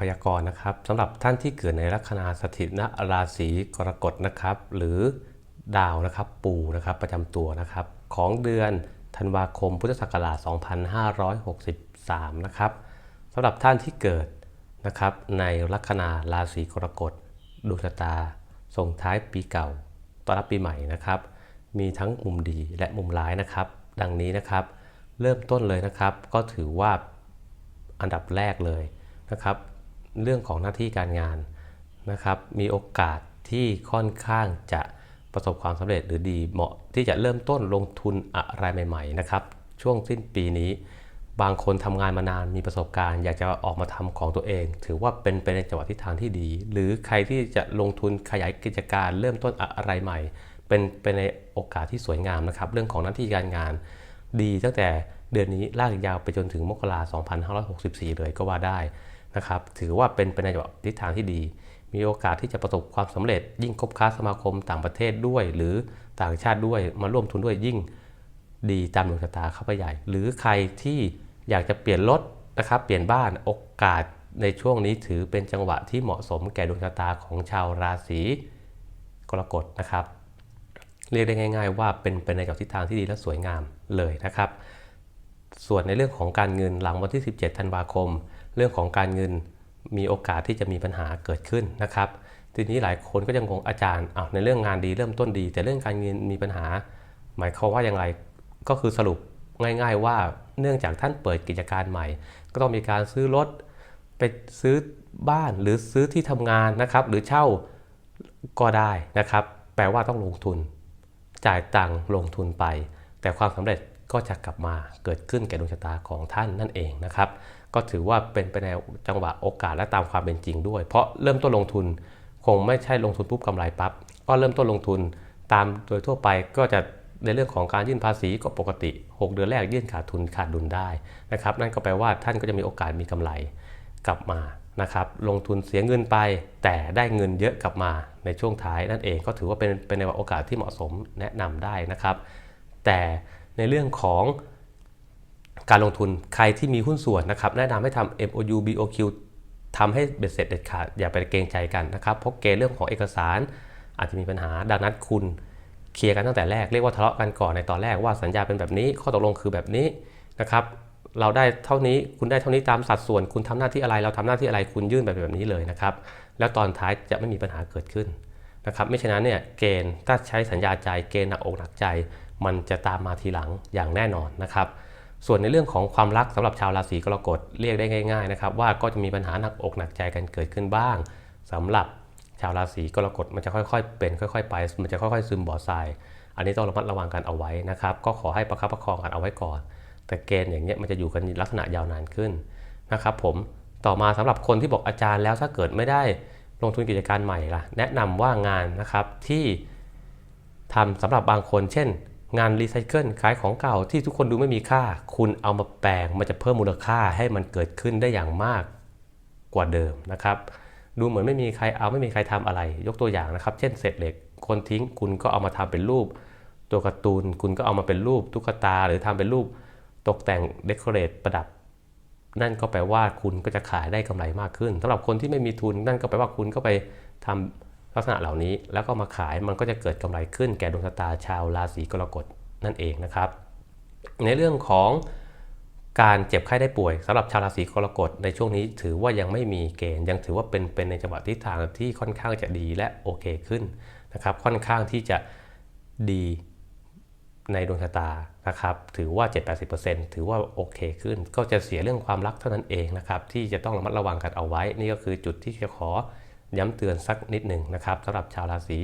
พยากรณ์นะครับสำหรับท่านที่เกิดในลัคนาสถิตราศีกรกฎนะครับ หรือดาวนะครับ ปูนะครับประจำตัวนะครับ ของเดือนธันวาคมพุทธศักราช 2563 นะครับสำหรับท่านที่เกิดนะครับ ในลัคนาราศีกรกฎดวงชะตาส่งท้ายปีเก่าต้อนรับปีใหม่นะครับ มีทั้งมุมดีและมุมร้ายนะครับ ดังนี้นะครับ เริ่มต้นเลยนะครับ ก็ถือว่าอันดับแรกเลยนะครับ เรื่องของหน้าที่การงานนะครับ มีโอกาสที่ค่อนข้างจะประสบความสำเร็จหรือดีเหมาะที่จะเริ่มต้นลงทุนอะไรใหม่ ๆ นะครับ ช่วงสิ้นปีนี้ บางคนทำงานมานานมีประสบการณ์ อยากจะออกมาทำของตัวเอง ถือว่าเป็นไปในจังหวะทิศทางที่ดี หรือใครที่จะลงทุนขยายกิจการเริ่มต้นอะไรใหม่ เป็นเป็นในโอกาสที่สวยงามนะครับ เรื่องของหน้าที่การงาน ดีตั้งแต่เดือนนี้ลากยาวไปจนถึงมกราคม2564 เลยก็ว่าได้ นะครับถือว่าเป็นไปในจังหวะทิศทางที่ดี มีโอกาสที่จะประสบความสำเร็จ ยิ่งคบค้าสมาคมต่างประเทศด้วย หรือต่างชาติด้วยมาร่วมทุนด้วยยิ่งดีตามดวงชะตาเข้าไปใหญ่ หรือใครที่อยากจะเปลี่ยนรถนะครับเปลี่ยนบ้านโอกาสในช่วงนี้ถือเป็นจังหวะที่เหมาะสมแก่ดวงชะตาของชาวราศีกรกฎนะครับ เรียกได้ง่าย ๆ ว่าเป็นไปนในกับทิศทางที่ดีและสวยงามเลยนะครับ ส่วนในเรื่องของการเงินหลังวันที่ 17 ธันวาคม เรื่องของการเงินมีโอกาสที่จะมีปัญหาเกิดขึ้นนะครับ ทีนี้หลายคนก็ยังงงอาจารย์อ้าวในเรื่องงานดีเริ่มต้นดี แต่เรื่องการเงินมีปัญหา หมายความว่าอย่างไรก็คือสรุปง่าย ๆ ว่าเนื่องจากท่านเปิดกิจการใหม่ ก็ต้องมีการซื้อรถไปซื้อบ้านหรือซื้อที่ทำงานนะครับ หรือเช่าก็ได้นะครับ แปลว่าต้องลงทุน จ่ายตังค์ลงทุนไป แต่ความสำเร็จ ก็จะกลับมาเกิดขึ้นแก่ดวงชะตาของท่านนั่นเองนะครับ ก็ถือว่าเป็นไปในจังหวะโอกาสและตามความเป็นจริงด้วย เพราะเริ่มต้นลงทุนคงไม่ใช่ลงทุนปุ๊บกำไรปั๊บก็เริ่มต้นลงทุนตามโดยทั่วไปก็จะในเรื่องของการยื่นภาษีก็ปกติ 6 เดือนแรกยื่นขาดทุนขาดดุลได้นะครับ นั่นก็แปลว่าท่านก็จะมีโอกาสมีกำไรกลับมานะครับ ลงทุนเสียเงินไป แต่ได้เงินเยอะกลับมาในช่วงท้ายนั่นเองก็ถือว่าเป็นเป็นในโอกาสที่เหมาะสมแนะนำได้นะครับ แต่ ในเรื่องของการลงทุนใครที่มีหุ้นส่วนนะครับแนะนำให้ทำ MOU BOQ ทำให้เบ็ดเสร็จเด็ดขาดอย่าไปเกรงใจกันนะครับเพราะเกณฑ์เรื่องของเอกสารอาจจะมีปัญหาดังนั้นคุณเคลียร์กันตั้งแต่แรกเรียกว่าทะเลาะกันก่อนในตอนแรกว่าสัญญาเป็นแบบนี้ ข้อตกลงคือแบบนี้นะครับเราได้เท่านี้คุณได้เท่านี้ตามสัดส่วน คุณทำหน้าที่อะไร เราทำหน้าที่อะไรคุณยื่นแบบแบบนี้เลยนะครับแล้วตอนท้ายจะไม่มีปัญหาเกิดขึ้นนะครับไม่ฉะนั้นเนี่ยเกณฑ์ถ้าใช้สัญญาใจเกณฑ์หนักอกหนักใจ มันจะตามมาทีหลังอย่างแน่นอนนะครับ ส่วนในเรื่องของความรักสำหรับชาวราศีกรกฎเรียกได้ง่ายๆนะครับว่าก็จะมีปัญหาหนักอกหนักใจกันเกิดขึ้นบ้างสำหรับชาวราศีกรกฎมันจะค่อยๆ เป็นค่อย ๆ ไป มันจะค่อยๆ ซึมบ่อทราย อันนี้ต้องระมัดระวังกันเอาไว้นะครับ ก็ขอให้ประคับประคองกันเอาไว้ก่อน แต่เกณฑ์อย่างเงี้ยมันจะอยู่กันลักษณะยาวนานขึ้นนะครับผมต่อมาสำหรับคนที่บอกอาจารย์แล้วถ้าเกิดไม่ได้ลงทุนกิจการใหม่ล่ะแนะนำว่างานนะครับที่ทำสำหรับบางคน เช่น งานรีไซเคิลขายของเก่าที่ทุกคนดูไม่มีค่า คุณเอามาแปลงมันจะเพิ่มมูลค่าให้มันเกิดขึ้นได้อย่างมากกว่าเดิมนะครับ ดูเหมือนไม่มีใครเอาไม่มีใครทำอะไร ยกตัวอย่างนะครับ เช่นเศษเหล็ก คนทิ้งคุณก็เอามาทำเป็นรูป ตัวการ์ตูนคุณก็เอามาเป็นรูปตุ๊กตา หรือทำเป็นรูปตกแต่งเดคอเรทประดับ นั่นก็แปลว่าคุณก็จะขายได้กำไรมากขึ้นสำหรับคนที่ไม่มีทุน นั่นก็แปลว่าคุณก็ไปทำ ลักษณะเหล่านี้แล้วก็มาขายมันก็จะเกิดกำไรขึ้นแก่ดวงชะตาชาวราศีกรกฎนั่นเองนะครับ ในเรื่องของการเจ็บไข้ได้ป่วยสำหรับชาวราศีกรกฎในช่วงนี้ถือว่ายังไม่มีเกณฑ์ ยังถือว่าเป็นเป็นในจังหวะทิศทางที่ค่อนข้างจะดีและโอเคขึ้นนะครับ ค่อนข้างที่จะดีในดวงชะตานะครับ ถือว่า 7-80%ถือว่าโอเคขึ้น ก็จะเสียเรื่องความรักเท่านั้นเองนะครับ ที่จะต้องระมัดระวังกันเอาไว้ นี่ก็คือจุดที่จะขอ ย้ำเตือนสักนิดหนึ่งนะครับสำหรับชาวราศี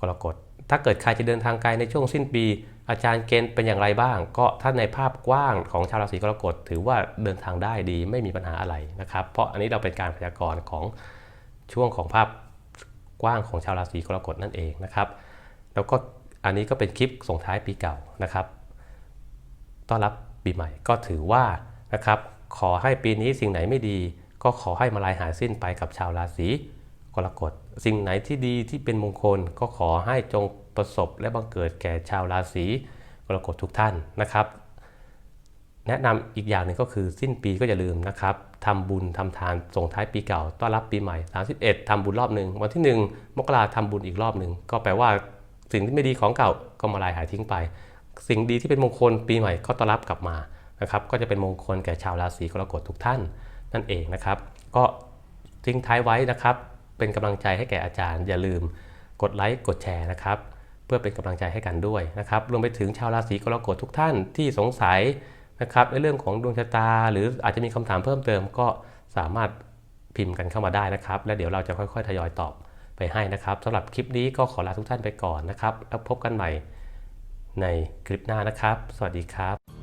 กรกฎ ถ้าเกิดใครจะเดินทางไกลในช่วงสิ้นปี อาจารย์เกณฑ์เป็นอย่างไรบ้าง ก็ถ้าในภาพกว้างของชาวราศีกรกฎถือว่าเดินทางได้ดีไม่มีปัญหาอะไรนะครับ เพราะอันนี้เราเป็นการพยากรณ์ของช่วงของภาพกว้างของชาวราศีกรกฎนั่นเองนะครับ แล้วก็อันนี้ก็เป็นคลิปส่งท้ายปีเก่านะครับ ต้อนรับปีใหม่ก็ถือว่านะครับขอให้ปีนี้สิ่งไหนไม่ดี ก็ขอให้มาลายหายสิ้นไปกับชาวราศี กรกฎสิ่งไหนที่ดีที่เป็นมงคลก็ขอให้จงประสบและบังเกิดแก่ชาวราศีกรกฎทุกท่านนะครับ แนะนำอีกอย่างหนึ่งก็คือสิ้นปีก็อย่าลืมนะครับทำบุญทำทานส่งท้ายปีเก่าต้อนรับปีใหม่ 31ทำบุญรอบหนึ่งวันที่ 1 มกราทำบุญอีกรอบหนึ่งก็แปลว่าสิ่งที่ไม่ดีของเก่าก็มาลายหายทิ้งไป สิ่งดีที่เป็นมงคลปีใหม่ก็ต้อนรับกลับมานะครับก็จะเป็นมงคลแก่ชาวราศีกรกฎทุกท่านนั่นเองนะครับ ก็ทิ้งท้ายไว้นะครับ เป็นกำลังใจให้แก่อาจารย์ อย่าลืมกดไลค์กดแชร์นะครับ เพื่อเป็นกำลังใจให้กันด้วยนะครับรวมไปถึงชาวราศีกรกฎทุกท่านที่สงสัยนะครับในเรื่องของดวงชะตา หรืออาจจะมีคำถามเพิ่มเติมก็สามารถพิมพ์กันเข้ามาได้นะครับ แล้วเดี๋ยวเราจะค่อยๆทยอยตอบไปให้นะครับสำหรับคลิปนี้ก็ขอลาทุกท่านไปก่อนนะครับ แล้วพบกันใหม่ในคลิปหน้านะครับ สวัสดีครับ